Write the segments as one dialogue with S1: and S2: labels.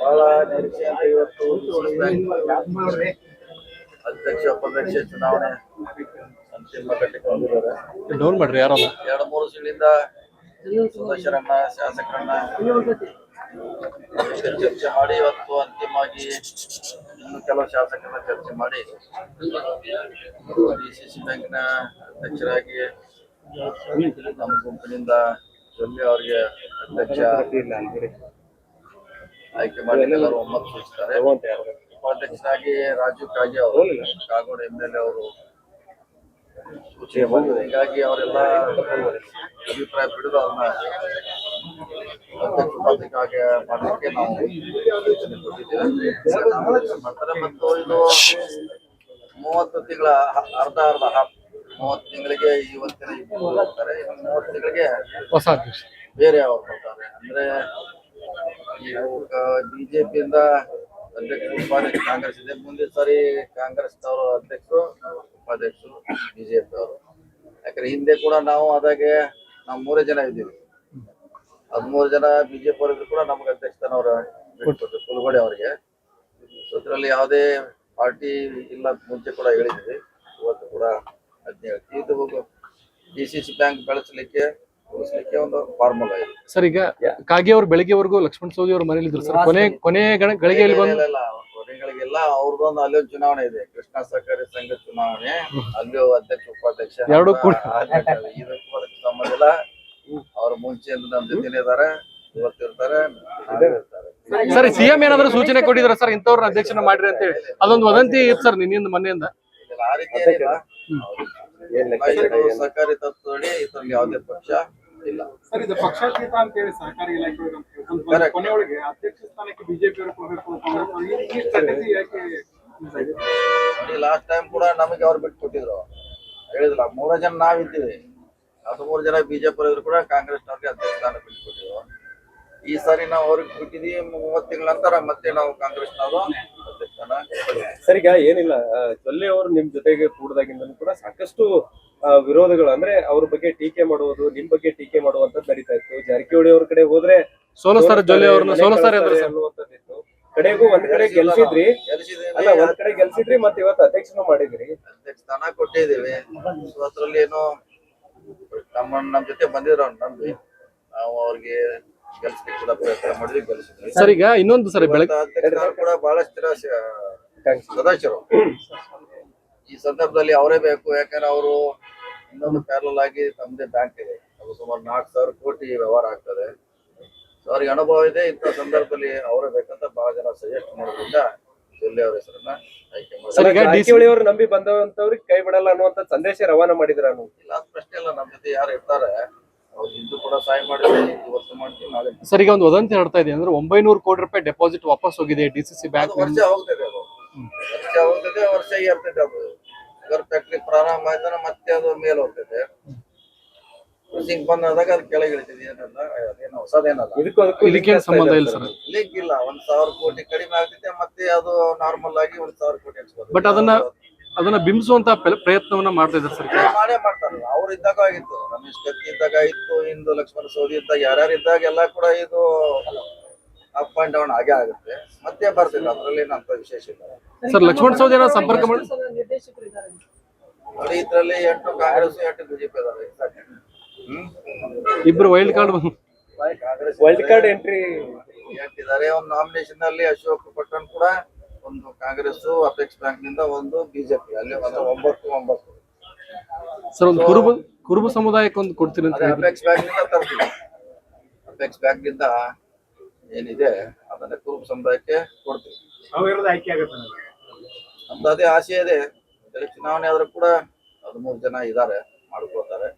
S1: ಬಹಳ ಇವತ್ತು ಅಧ್ಯಕ್ಷ ಉಪಾಧ್ಯಕ್ಷ ಚುನಾವಣೆ
S2: ಡೌನ್ ಮಾಡ್ರಿ ಯಾರಲ್ಲ
S1: ಎರಡು ಮೂರು ತಿಂಗಳಿಂದ ಸದಸ್ಯರನ್ನ ಶಾಸಕರನ್ನ ಚರ್ಚೆ ಮಾಡಿ ಇವತ್ತು ಅಂತಿಮವಾಗಿ ಇನ್ನು ಕೆಲವು ಶಾಸಕರನ್ನ ಚರ್ಚೆ ಮಾಡಿ ಡಿ ಸಿ ಸಿ ಬ್ಯಾಂಕ್ನ ಅಧ್ಯಕ್ಷರಾಗಿ ನಮ್ಮ ಗುಂಪಿನಿಂದ ಜೊಲ್ಲೆ ಅವರಿಗೆ ಅಧ್ಯಕ್ಷ ಆಯ್ಕೆ ಮಾಡಿ ಎಲ್ಲರೂ ಒಮ್ಮತ ಸೂಚಿಸ್ತಾರೆ. ಉಪಾಧ್ಯಕ್ಷರಾಗಿ ರಾಜೀವ್ ಕಾಗೆ ಅವರು ಕಾಗೋಡು ಎಂ ಎಲ್ ಎ ಅವರು ಸೂಚನೆ ಬಂದಿದೆ. ಹೀಗಾಗಿ ಅವರೆಲ್ಲ ಅಭಿಪ್ರಾಯ ಬಿಡುದು ಅವ್ರನ್ನ ಅಧ್ಯಕ್ಷ ಉಪಾಧ್ಯಕ್ಷರಾಗಿ ಮಾಡಲಿಕ್ಕೆ ನಾವು ಸೂಚನೆ ಕೊಟ್ಟಿದ್ದೇವೆ. ಮಾಡ್ತಾರೆ. ಮತ್ತು ಇದು ಮೂವತ್ತು ತಿಂಗಳ ಅರ್ಧ ಅರ್ಧ ಹಾಫ್ ಮೂವತ್ತು ತಿಂಗಳಿಗೆ ಇವತ್ತಿನ ಇಬ್ಬರು ಹೋಗ್ತಾರೆ ಮೂವತ್ತು ತಿಂಗಳಿಗೆ
S2: ಹೊಸ ಅಧ್ಯಕ್ಷ.
S1: ಬೇರೆ ಅವ್ರು ಕೊಡ್ತಾರೆ. ಅಂದ್ರೆ ಬಿಜೆಪಿಯಿಂದ ಅಧ್ಯಕ್ಷರು ಉಪಾಧ್ಯಕ್ಷ ಕಾಂಗ್ರೆಸ್ ಇದೆ. ಮುಂದೆ ಸಾರಿ ಕಾಂಗ್ರೆಸ್ನವರು ಅಧ್ಯಕ್ಷರು ಉಪಾಧ್ಯಕ್ಷರು ಬಿಜೆಪಿ ಅವರು ಯಾಕಂದ್ರೆ ಹಿಂದೆ ಕೂಡ ನಾವು ಅದಾಗೆ ನಾವು ಮೂರೇ ಜನ ಇದ್ದೀವಿ. ಹದಿಮೂರು ಜನ ಬಿಜೆಪಿ ಅವರಿದ್ರು ಕೂಡ ನಮ್ಗೆ ಅಧ್ಯಕ್ಷತನವ್ರ ಬಿಟ್ಕೊಟ್ರು ಕುಲಗೋಡೆ ಅವರಿಗೆ. ಸೊ ಇದರಲ್ಲಿ ಯಾವುದೇ ಪಾರ್ಟಿ ಇಲ್ಲ ಮುಂಚೆ ಕೂಡ ಹೇಳಿದ್ವಿ ಇವತ್ತು ಕೂಡ ಹೇಳ್ತೀವಿ ಇದು ಡಿ ಸಿ ಸಿ ಬ್ಯಾಂಕ್ ಬೆಳೆಸಲಿಕ್ಕೆ ಉಳಿಸ್ಲಿಕ್ಕೆ ಒಂದು ಫಾರ್ಮುಲಾ ಇದೆ.
S2: ಸರ್ ಈಗ ಕಾಗೆ ಅವ್ರು ಬೆಳಿಗ್ಗೆವರೆಗೂ ಲಕ್ಷ್ಮಣ ಸೋದಿ ಅವ್ರ ಮನೇಲಿ ಇದ್ರು ಸರ್ ಕೊನೆ ಕೊನೆ ಗಳಿಗೆಯಲ್ಲಿ ಬಂದು
S1: ಇಲ್ಲ, ಕೊನೆಗಳಿಗೆಲ್ಲ ಅವ್ರದ್ದೊಂದು ಅಲ್ಲಿ ಒಂದು ಚುನಾವಣೆ ಇದೆ. ಕೃಷ್ಣ ಸಹಕಾರಿ ಸಂಘ ಚುನಾವಣೆ ಅಲ್ಲಿ ಅಧ್ಯಕ್ಷ ಉಪಾಧ್ಯಕ್ಷ
S2: ಎರಡು ಕೂಡ-
S1: ಇದಕ್ಕೂ ಸಂಬಂಧ ಇಲ್ಲ. ಅವ್ರ ಮುಂಚೆಯಿಂದ ನಮ್ಮ ಜೊತೆ ಇದಾರೆ ಇವತ್ತಿರ್ತಾರೆ
S2: ಸರ್ ಸಿಎಂ ಏನಾದ್ರು ಸೂಚನೆ ಕೊಟ್ಟಿದ್ರ ಸರ್ ಇಂಥವ್ರನ್ನ ಅಧ್ಯಕ್ಷನ ಮಾಡ್ರಿ ಅಂತ ಹೇಳಿ. ಅದೊಂದು ವದಂತಿ ಇತ್ತು ಸರ್ ನಿನ್ನಿಂದ
S1: ಮನೆಯಿಂದ ಆ ರೀತಿ ಸಹಕಾರಿ ತತ್ವದಡಿ ಇದರಲ್ಲಿ ಯಾವುದೇ ಪಕ್ಷ ಇಲ್ಲ.
S3: ಸರ್ ಇದು ಪಕ್ಷಾತೀತ ಅಂತ ಹೇಳಿ ಸರ್ಕಾರಿ ಇಲಾಖೆ ಕೊನೆಯೊಳಗೆ ಅಧ್ಯಕ್ಷ ಸ್ಥಾನಕ್ಕೆ ಬಿಜೆಪಿ ಅವರು ಅವರು ಈ- ಸ್ಟ್ರಾಟಜಿ ಯಾಕೆ
S1: ಲಾಸ್ಟ್ ಟೈಮ್ ಕೂಡ ನಮಗೆ ಅವ್ರು ಬಿಟ್ಟು ಕೊಟ್ಟಿದ್ರು. ಹೇಳಿದ್ರ ಮೂರ ಜನ ನಾವಿದ್ದೀವಿ. ಹದಿಮೂರು ಜನ ಬಿಜೆಪಿ ಇದ್ರು ಕೂಡ ಕಾಂಗ್ರೆಸ್ ಕಾಂಗ್ರೆಸ್ನವ್ರಿಗೆ ಅಧ್ಯಕ್ಷ ಸ್ಥಾನ ಬಿಟ್ಟು ಕೊಟ್ಟಿದ್ರು. ಈ ಸಾರಿ ನಾವು ಅವ್ರಿಗೆ ಬಿಟ್ಟಿದೀವಿ ಮೂವತ್ತು ತಿಂಗಳ ನಂತರ ಮತ್ತೆ ನಾವು ಕಾಂಗ್ರೆಸ್ನವರು ಅಧ್ಯಕ್ಷ ಸ್ಥಾನ ಕೊಟ್ಟಿದ್ದೀವಿ.
S4: ಸರ್ ಈಗ ಏನಿಲ್ಲ ಜೊಲ್ಲೆ ಅವರು ನಿಮ್ ಜೊತೆಗೆ ಕೂಡದಾಗಿಂದ ಕೂಡ ಸಾಕಷ್ಟು ವಿರೋಧಗಳು. ಅಂದ್ರೆ ಅವ್ರ ಬಗ್ಗೆ ಟೀಕೆ ಮಾಡುವುದು ನಿಮ್ ಬಗ್ಗೆ ಟೀಕೆ ಮಾಡುವಂತದ್ದು ನಡೀತಾ ಇತ್ತು. ಜಾರಕಿಹೊಳಿ ಅವ್ರ ಕಡೆ ಹೋದ್ರೆ
S2: ಸೋಲಿಸ್ತಾರೆ ಜೊಲ್ಲೆ ಅವ್ರನ್ನ ಸೋಲಸ್ತಾರ
S4: ಅನ್ನುವಂಥದ್ದಿತ್ತು. ಕಡೆಗೂ ಒಂದ್ ಕಡೆ ಗೆಲ್ಸಿದ್ರಿ. ಅಲ್ಲ ಒಂದ್ ಕಡೆ ಗೆಲ್ಸಿದ್ರಿ ಮತ್ತೆ ಇವತ್ತು ಅಧ್ಯಕ್ಷನು ಮಾಡಿದ್ರಿ.
S1: ಅಧ್ಯಕ್ಷ ಸ್ಥಾನ ಕೊಟ್ಟಿದ್ದೀವಿ. ಅದ್ರಲ್ಲಿ ಏನೋ ನಮ್ಮ ನಮ್ ಜೊತೆ ಬಂದಿದ್ರು ನಂಬಿ ನಾವು ಅವ್ರಿಗೆ ಗೆಲ್ಸ್ಲಿಕ್ಕೆ ಕೂಡ ಪ್ರಯತ್ನ ಮಾಡಿದ್ವಿ ಗೆಲ್ಸಿದ್ವಿ
S2: ಸರ್ ಈಗ ಇನ್ನೊಂದು ಸರ್ ಬೆಳಗ್ಗೆ
S1: ಅಧ್ಯಕ್ಷರು ಕೂಡ ಬಹಳಷ್ಟು ಜನ ಸ- ಸದಸ್ಯರು ಈ ಸಂದರ್ಭದಲ್ಲಿ ಅವರೇ ಬೇಕು ಯಾಕಂದ್ರೆ ಅವರು ಇನ್ನೊಂದು ಪ್ಯಾರಲ್ ಆಗಿ ತಮ್ಮದೇ ಬ್ಯಾಂಕ್ ಇದೆ. ಅದು ಸುಮಾರು ನಾಲ್ಕು ಸಾವಿರ ಕೋಟಿ ವ್ಯವಹಾರ ಆಗ್ತದೆ. ಸೊ ಅವ್ರಿಗೆ ಅನುಭವ ಇದೆ ಇಂಥ ಸಂದರ್ಭದಲ್ಲಿ ಅವರೇ ಬೇಕಂತ ಬಹಳ ಜನ ಸಜೆಸ್ಟ್ ಮಾಡೋದ್ರಿಂದ ಇಲ್ಲಿ ಅವ್ರ ಹೆಸರನ್ನ ಆಯ್ಕೆ ಮಾಡಿ.
S2: ಸರ್, ಈಗ
S4: ನಂಬಿ ಬಂದವಂತವ್ರಿಗೆ ಕೈ ಬಿಡಲ್ಲ ಅನ್ನುವಂತ ಸಂದೇಶ ರವಾನ ಮಾಡಿದ್ರ
S1: ಇಲ್ಲ ಅದ್ ಪ್ರಶ್ನೆ ಇಲ್ಲ ನಮ್ಮ ಜೊತೆ ಯಾರು ಇರ್ತಾರೆ.
S2: ಸರ್ ಈಗ ಒಂದು ವದಂತಿ ನಡ್ತಾ ಇದೆ ಅಂದ್ರೆ ಒಂಬೈನೂರು ಕೋಟಿ ರೂಪಾಯಿ ಡೆಪಾಸಿಟ್ ವಾಪಸ್ ಹೋಗಿದೆ ಡಿ ಸಿ ಸಿ ಬ್ಯಾಂಕ್
S1: ವರ್ಷ ಹೋಗ್ತದೆ ಅದು. ವರ್ಷ ಹೋಗ್ತದೆ ವರ್ಷ ಏರ್ತದೆ ಅದು. ಶುಗರ್ ಫ್ಯಾಕ್ಟ್ರಿ ಪ್ರಾರಂಭ ಆಯ್ತಾನೆ ಮತ್ತೆ ಅದು ಮೇಲೆ ಹೋಗ್ತದೆ. ಕೃಷಿಗೆ ಬಂದಾಗ ಅದು ಕೆಳಗೆ ಇಳಿತದೆ ಏನಲ್ಲ ಅದೇನು ಹೊಸದೇನಲ್ಲ.
S4: ಇದಕ್ಕೂ
S2: ಸಂಬಂಧ ಇಲ್ಲ ಸರ್.
S1: ಲಿಂಕ್ ಇಲ್ಲ ಒಂದ್ ಸಾವಿರ ಕೋಟಿ ಕಡಿಮೆ ಆಗ್ತೈತೆ ಮತ್ತೆ ಅದು ನಾರ್ಮಲ್ ಆಗಿ ಒಂದ್ ಸಾವಿರ ಕೋಟಿ
S2: But ಅದನ್ನ- ಅದನ್ನ ಬಿಂಬಿಸುವಂತ ಪ್ರಯತ್ನವನ್ನ ಮಾಡ್ತಾ ಇದ್ದಾರೆ ಸರ್.
S1: ಮಾಡೇ ಮಾಡ್ತಾರೆ. ಅವ್ರು ಇದ್ದಾಗ ಆಗಿತ್ತು. ರಮೇಶ್ ಕತ್ತಿ ಇದ್ದಾಗ ಇತ್ತು ಇಂದು ಲಕ್ಷ್ಮಣ ಸೋದಿ ಇದ್ದಾಗ ಯಾರ್ಯಾರು ಇದ್ದಾಗ ಎಲ್ಲ ಕೂಡ ಇದು ಅಪ್ ಅಂಡ್ ಡೌನ್ ಆಗೇ ಆಗುತ್ತೆ. ಮತ್ತೆ ಬರ್ತಿಲ್ಲ ಅದ್ರಲ್ಲಿ ಏನಂತ ವಿಶೇಷ ಇಲ್ಲ.
S2: ಸರ್ ಲಕ್ಷ್ಮಣ ಸೌದಿ ಏನೋ ಸಂಪರ್ಕ ಮಾಡಿ?
S1: ನೋಡಿ ಇದ್ರಲ್ಲಿ ಎಂಟು ಕಾಂಗ್ರೆಸ್ ಎಂಟು ಬಿಜೆಪಿ ಅದಾವೆ ಹ್ಮ್?
S2: ಇಬ್ರು wild card
S4: wild card entry
S1: ಎಂಟಿದ್ದಾರೆ ಒಂದು ನಾಮಿನೇಷನ್ ಅಲ್ಲಿ ಅಶೋಕ್ ಪಟ್ಟಣ್ ಕೂಡ ಒಂದು ಕಾಂಗ್ರೆಸ್ ಅಪೆಕ್ಸ್ ಬ್ಯಾಂಕ್ನಿಂದ ಒಂದು ಬಿಜೆಪಿ ಅಲ್ಲಿ ಒಂದು ಒಂಬತ್ತು ಒಂಬತ್ತು.
S2: ಸರ್ ಒಂದು ಕುರುಬ ಕುರುಬ ಸಮುದಾಯಕ್ಕೆ ಒಂದು ಕೊಡ್ತೀನಿ ಅಂತ ಹೇಳಿದ್ರು.
S1: ಅಪೆಕ್ಸ್ ಬ್ಯಾಂಕ್ನಿಂದ ತರ್ತೀವಿ. ಅಪೆಕ್ಸ್ ಬ್ಯಾಂಕ್ನಿಂದ ಏನಿದೆ ಅದನ್ನ ಕುರುಬ ಸಮುದಾಯಕ್ಕೆ ಕೊಡ್ತೀವಿ.
S3: ಅವಿರೋಧ ಆಯ್ಕೆ ಆಗುತ್ತೆ ನನಗೆ.
S1: ನಮ್ದು ಅದೇ ಆಸೆ ಇದೆ. ಚುನಾವಣೆ ಆದ್ರೂ ಕೂಡ ಹದಿಮೂರು ಜನ ಇದ್ದಾರೆ ಮಾಡ್ಕೊಳ್ತಾರೆ.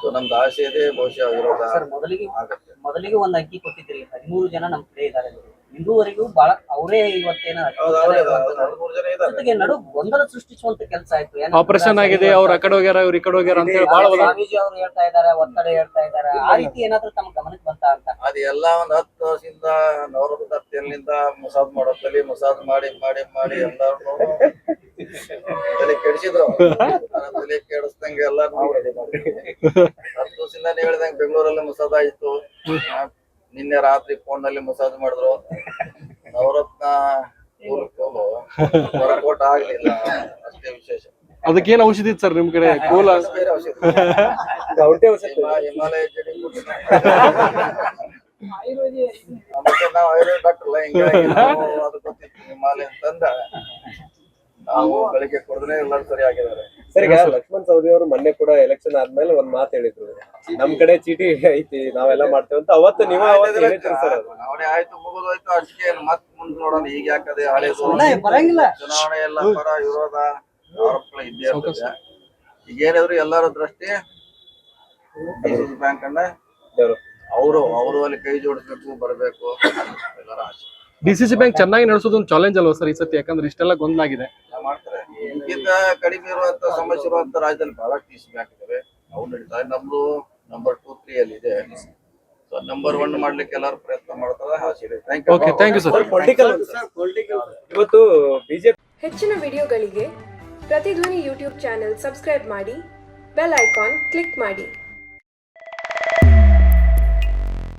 S1: ಸೊ ನಮ್ದು ಆಸೆ ಇದೆ ಬಹುಶಃ ವಿರೋಧ
S5: ಸರ್ ಮೊದಲಿಗೆ
S1: ಒಂದು
S5: ಮೊದಲಿಗೆ ಒಂದ್ ಅಂಕಿ ಕೊಟ್ಟಿದ್ರಿ ಹದಿಮೂರು ಜನ ನಮ್ಮ ಕಡೆ ಇದ್ದಾರೆ ಇಂದುವರೆಗೂ ಬಹಳ ಅವರೇ ಇವತ್ತೇನ
S1: ಹೌದು ಅವರೇ ಹದಿಮೂರು ಜನ ಇದ್ದಾರೆ.
S5: ಜೊತೆಗೆ ನಡು ಗೊಂದಲ ಸೃಷ್ಟಿಸುವಂತ ಕೆಲಸ ಆಯ್ತು.
S2: ಆಪರೇಷನ್ ಆಗಿದೆ ಅವ್ರ ಆ ಕಡೆ ಹೋಗ್ಯಾರ ಇವ್ರು ಈ ಕಡೆ ಹೋಗ್ಯಾರ ಅಂತ ಹೇಳಿ ಬಹಳ
S5: ಸ್ವಾಮೀಜಿ ಅವರು ಹೇಳ್ತಾ ಇದಾರೆ ಒತ್ತಡ ಹೇಳ್ತಾ ಇದಾರೆ ಆ ರೀತಿ ಏನಾದ್ರೂ ತಮ್ಮ ಗಮನಕ್ಕೆ ಬಂತ ಅಂತ?
S1: ಅದ ಎಲ್ಲ ಒಂದ್ ಹತ್ತು ವರ್ಷದಿಂದ ನವರದ ಹತ್ತಿರಲಿಂದ ಮುಸಾದ್ ಮಾಡೋದಲ್ಲಿ ಮುಸಾದ್ ಮಾಡಿ ಮಾಡಿ ಮಾಡಿ ಎಲ್ಲಾರು ತಲೆ ಕೆಡಿಸಿದ್ರು ತಲೆ ಕೆಡಿಸ್ದಂಗೆ ಎಲ್ಲಾರು ಹತ್ತು ವರ್ಷದಿಂದ ನೀವ್ ಹೇಳ್ದಂಗೆ ಬೆಂಗಳೂರಲ್ಲಿ ಮುಸಾದ ಆಯ್ತು. ನಿನ್ನೆ ರಾತ್ರಿ ಫೋನ್ನಲ್ಲಿ ಮಸಾಜ್ ಮಾಡಿದ್ರು. ನವರತ್ನ ಹೊರಕೋಟ ಆಗ್ಲಿಲ್ಲ. ಅಷ್ಟೇ ವಿಶೇಷ.
S2: ಅದಕ್ಕೇನ್ ಔಷಧಿ ಇತ್ತು ಸರ್ ನಿಮ್ ಕಡೆ? ಕೋಲ?
S1: ಬೇರೆ ಔಷಧಿ. ಹಿಮ- ಹಿಮಾಲಯ ಜಡಿಬೂಟಿ ಮತ್ತೆ ನಾವು ಆಯುರ್ವೇದ ಡಾಕ್ಟರ್ ಅಲ್ಲ ಹಿಂಗಾಗಿ ನಾವು ಅದು ಗೊತ್ತಿತ್ತು ಹಿಮಾಲಯ ತಂದ ನಾವು ಬೆಳಿಗ್ಗೆ ಕುಡಿದ್ರೆ ಎಲ್ಲರೂ ಸರಿ ಆಗಿದ್ದಾರೆ
S4: ಸರ್ ಈಗ ಲಕ್ಷ್ಮಣ್ ಸವದಿ ಅವರು ಮೊನ್ನೆ ಕೂಡ ಎಲೆಕ್ಷನ್ ಆದ್ಮೇಲೆ ಒಂದ್ ಮಾತು ಹೇಳಿದ್ರು. ನಮ್ ಕಡೆ ಚೀಟಿ ಐತಿ ನಾವೆಲ್ಲ ಮಾಡ್ತೇವೆ ಅಂತ ಅವತ್ತು ನೀವು ಅವತ್ತು ಹೇಳ್ತೀರಿ ಸರ್ ಅದು.
S1: ಚುನಾವಣೆ ಆಯ್ತು ಮುಗಿದೋಯ್ತು ಅಷ್ಟೇ ಮತ್ ಮುಂದೆ ನೋಡೋಣ ಈಗ ಯಾಕದೆ
S5: ಬರಂಗಿಲ್ಲ.
S1: ಚುನಾವಣೆ ಎಲ್ಲ ಪರ ವಿರೋಧ ಆರೋಪಗಳು ಇದ್ದೇ ಇರ್ತದೆ. ಈಗ ಏನಿದ್ರು ಎಲ್ಲರ ದೃಷ್ಟಿ ಡಿಸಿಸಿ ಬ್ಯಾಂಕ್ ಅನ್ನ
S4: ದೇವ್ರು.
S1: ಅವರು ಅವರು ಅಲ್ಲಿ ಕೈ ಜೋಡಿಸ್ಬೇಕು ಬರಬೇಕು ಎಲ್ಲರ ಆಸೆ.
S2: ಡಿಸಿಸಿ ಬ್ಯಾಂಕ್ ಚೆನ್ನಾಗಿ ನಡೆಸೋದು ಒಂದು ಚಾಲೆಂಜ್ ಅಲ್ವಾ ಸರ್ ಈ ಸತಿ? ಯಾಕಂದ್ರೆ ಇಷ್ಟೆಲ್ಲ ಗೊಂದಲ
S1: ಆಗಿದೆ ಮಾಡ್ತಾರೆ. ಇದಕ್ಕಿಂತ ಕಡಿಮೆ ಇರುವಂತ ಸಮಸ್ಯೆ ಇರುವಂತ ರಾಜ್ಯದಲ್ಲಿ ಬಹಳಷ್ಟು ಡಿಸಿ ಬ್ಯಾಂಕ್ ಇದಾವೆ. ಅವು ನಡೀತಾರೆ ನಮ್ದು ನಂಬರ್ ಟೂ ತ್ರೀ ಅಲ್ಲಿ ಇದೆ. ಸೊ ನಂಬರ್ ಒನ್ ಮಾಡ್ಲಿಕ್ಕೆ ಎಲ್ಲರೂ ಪ್ರಯತ್ನ ಮಾಡ್ತಾರೆ. ಆಸೆ ಇದೆ thank
S2: okay thank you sir
S4: political ಇವತ್ತು ಬಿಜೆಪಿ
S6: ಹೆಚ್ಚಿನ ವಿಡಿಯೋಗಳಿಗೆ ಪ್ರತಿಧ್ವನಿ ಯೂಟ್ಯೂಬ್ ಚಾನೆಲ್ ಸಬ್ಸ್ಕ್ರೈಬ್ ಮಾಡಿ ಬೆಲ್ ಐಕಾನ್ ಕ್ಲಿಕ್ ಮಾಡಿ.